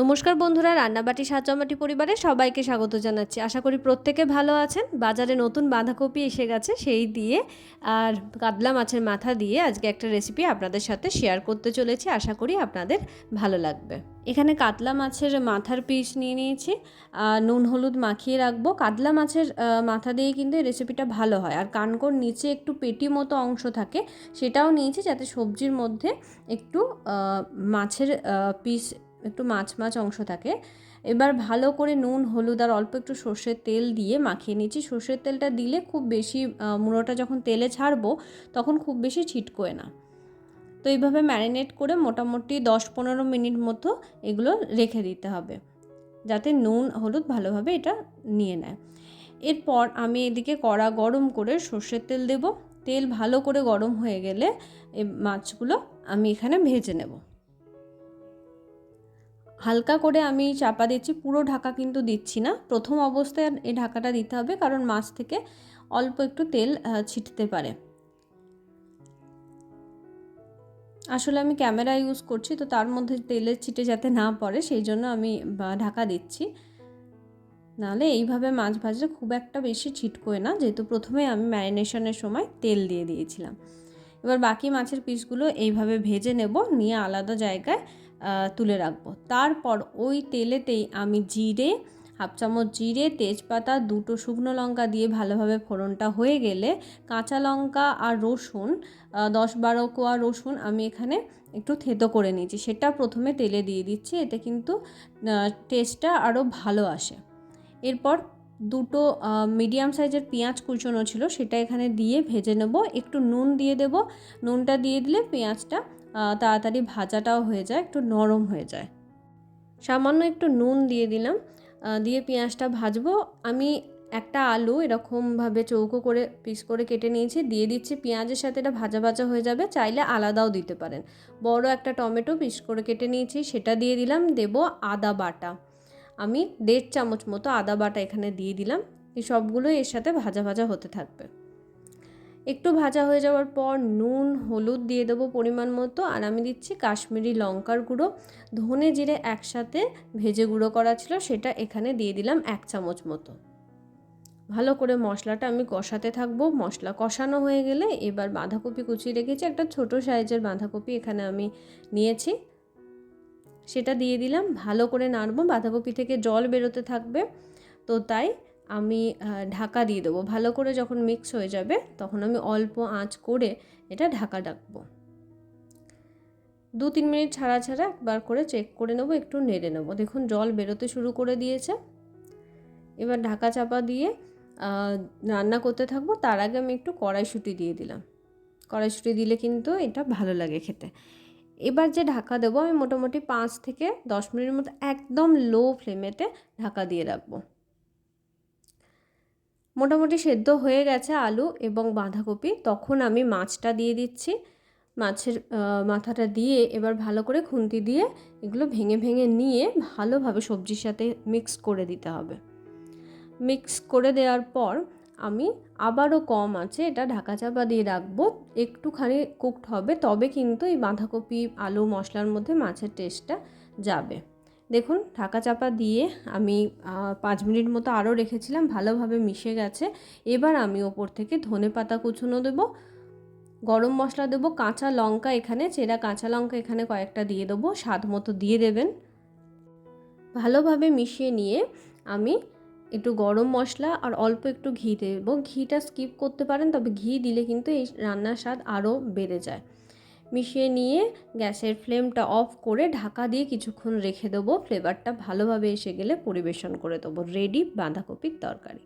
নমস্কার বন্ধুরা, রান্নাবাটি সাতজমাটি পরিবারে সবাইকে স্বাগত জানাচ্ছি। আশা করি প্রত্যেকে ভালো আছেন। বাজারে নতুন বাঁধাকপি এসে গেছে সেই দিয়ে আর কাতলা মাছের মাথা দিয়ে আজকে একটা রেসিপি আপনাদের সাথে শেয়ার করতে চলেছি। আশা করি আপনাদের ভালো লাগবে। এখানে কাতলা মাছের মাথার পিস নিয়ে নিয়েছি। নুন হলুদ মাখিয়ে রাখব। কাতলা মাছের মাথা দিয়ে কিন্তু এই রেসিপিটা ভালো হয়। আর কানকোর নিচে একটু পেটি মতো অংশ থাকে, সেটাও নিয়েছি যাতে সবজির মধ্যে একটু মাছের পিস একটু মাছ মাছ অংশ থাকে। এবার ভালো করে নুন, হলুদ আর অল্প একটু সর্ষের তেল দিয়ে মাখিয়ে নিচ্ছি। সর্ষের তেলটা দিলে খুব বেশি মুড়োটা যখন তেলে ছাড়বো তখন খুব বেশি ছিটকোয় না। তো এইভাবে ম্যারিনেট করে মোটামুটি দশ পনেরো মিনিট মতো এগুলো রেখে দিতে হবে। যাতে নুন, হলুদ ভালোভাবে এটা নিয়ে নেয়। এরপর আমি এদিকে কড়া গরম করে সর্ষের তেল দেব। তেল ভালো করে গরম হয়ে গেলে এই মাছগুলো আমি এখানে ভেজে নেব। হালকা করে আমি চাপা দিচ্ছি, পুরো ঢাকা কিন্তু দিচ্ছি না। প্রথম অবস্থায় এই ঢাকাটা দিতে হবে, কারণ মাছ থেকে অল্প একটু তেল ছিটতে পারে। আসলে আমি ক্যামেরা ইউজ করছি, তো তার মধ্যে তেলের ছিটে যাতে না পড়ে, সেই জন্য আমি ঢাকা দিচ্ছি। নাহলে এইভাবে মাছ ভাজলে খুব একটা বেশি ছিটকোয় না, যেহেতু প্রথমে আমি ম্যারিনেশনের সময় তেল দিয়ে দিয়েছিলাম। এবার বাকি মাছের পিসগুলো এইভাবে ভেজে নেব, নিয়ে আলাদা জায়গায় তুলে রাখব। তারপর ওই তেলেতেই আমি জিরে, হাফ চামচ জিরে, তেজপাতা, দুটো শুকনো লঙ্কা দিয়ে ভালোভাবে ফোড়নটা হয়ে গেলে কাঁচা লঙ্কা আর রসুন দশ বারো কোয়া রসুন আমি এখানে একটু থেতো করে নিয়েছি। সেটা প্রথমে তেলে দিয়ে দিচ্ছি, এতে কিন্তু টেস্টটা আরও ভালো আসে। এরপর দুটো মিডিয়াম সাইজের পেঁয়াজ কুচোনো ছিল, সেটা এখানে দিয়ে ভেজে নেব। একটু নুন দিয়ে দেব। নুনটা দিয়ে দিলে পেঁয়াজটা তাড়াতাড়ি ভাজাটাও হয়ে যায়, একটু নরম হয়ে যায়। সামান্য একটু নুন দিয়ে দিলাম। দিয়ে পেঁয়াজটা ভাজবো। আমি একটা আলু এরকমভাবে চৌকো করে, পিস করে কেটে নিয়েছি। দিয়ে দিচ্ছি পেঁয়াজের সাথে এটা ভাজা ভাজা হয়ে যাবে। চাইলে আলাদাও দিতে পারেন। বড় একটা টমেটো পিস করে কেটে নিয়েছি, সেটা দিয়ে দিলাম। দেব আদা বাটা। আমি দেড় চামচ মতো আদা বাটা এখানে দিয়ে দিলাম। এই সবগুলো এর সাথে ভাজা ভাজা হতে থাকবে। একটু ভাজা হয়ে যাওয়ার পর নুন, হলুদ দিয়ে দেবো পরিমাণ মতো। আর আমি দিচ্ছি কাশ্মীরি লঙ্কার গুঁড়ো। ধনে জিরে একসাথে ভেজে গুঁড়ো করা ছিল, সেটা এখানে দিয়ে দিলাম এক চামচ মতো। ভালো করে মশলাটা আমি কষাতে থাকব। মশলা কষানো হয়ে গেলে এবার বাঁধাকপি কুচিয়ে রেখেছি। একটা ছোট সাইজের বাঁধাকপি এখানে আমি নিয়েছি। সেটা দিয়ে দিলাম। ভালো করে নাড়বো। বাঁধাকপি থেকে জল বেরোতে থাকবে। তো তাই আমি ঢাকা দিয়ে দেবো। ভালো করে যখন মিক্স হয়ে যাবে, তখন আমি অল্প আঁচ করে এটা ঢাকা ডাকবো দু তিন মিনিট ছাড়া ছাড়া একবার করে চেক করে নেব, একটু নেড়ে নেব। দেখুন, জল বেরোতে শুরু করে দিয়েছে। এবার ঢাকা চাপা দিয়ে রান্না করতে থাকব। তার আগে আমি একটু কড়াইশুঁটি দিয়ে দিলাম। কড়াইশুঁটি দিলে কিন্তু এটা ভালো লাগে খেতে। এবার যে ঢাকা দেবো, আমি মোটামুটি পাঁচ থেকে দশ মিনিটের মতো একদম লো ফ্লেমেতে ঢাকা দিয়ে রাখব। মোটামুটি সেদ্ধ হয়ে গেছে আলু এবং বাঁধাকপি। তখন আমি মাছটা দিয়ে দিচ্ছি। মাছের মাথাটা দিয়ে এবার ভালো করে খুন্তি দিয়ে এগুলো ভেঙে ভেঙে নিয়ে ভালোভাবে সবজির সাথে মিক্স করে দিতে হবে। মিক্স করে দেওয়ার পর আমি আবারও কম আছে, এটা ঢাকা চাপা দিয়ে রাখব। একটুখানি কুকড হবে, তবে কিন্তু এই বাঁধাকপি, আলু, মশলার মধ্যে মাছের টেস্টটা যাবে। দেখুন, ঢাকা চাপা দিয়ে আমি পাঁচ মিনিট মতো আরও রেখেছিলাম, ভালোভাবে মিশে গেছে। এবার আমি ওপর থেকে ধনে পাতা কুচনো দেবো, গরম মশলা দেবো, কাঁচা লঙ্কা এখানে, চেরা কাঁচা লঙ্কা এখানে কয়েকটা দিয়ে দেবো, স্বাদ মতো দিয়ে দেবেন। ভালোভাবে মিশিয়ে নিয়ে আমি একটু গরম মশলা আর অল্প একটু ঘি দেবো। ঘিটা স্কিপ করতে পারেন, তবে ঘি দিলে কিন্তু এই রান্নার স্বাদ আরও বেড়ে যায়। মিশিয়ে নিয়ে গ্যাসের ফ্লেমটা অফ করে ঢাকা দিয়ে কিছুক্ষণ রেখে দেবো। ফ্লেভারটা ভালোভাবে এসে গেলে পরিবেশন করে দেবো। রেডি বাঁধাকপির তরকারি।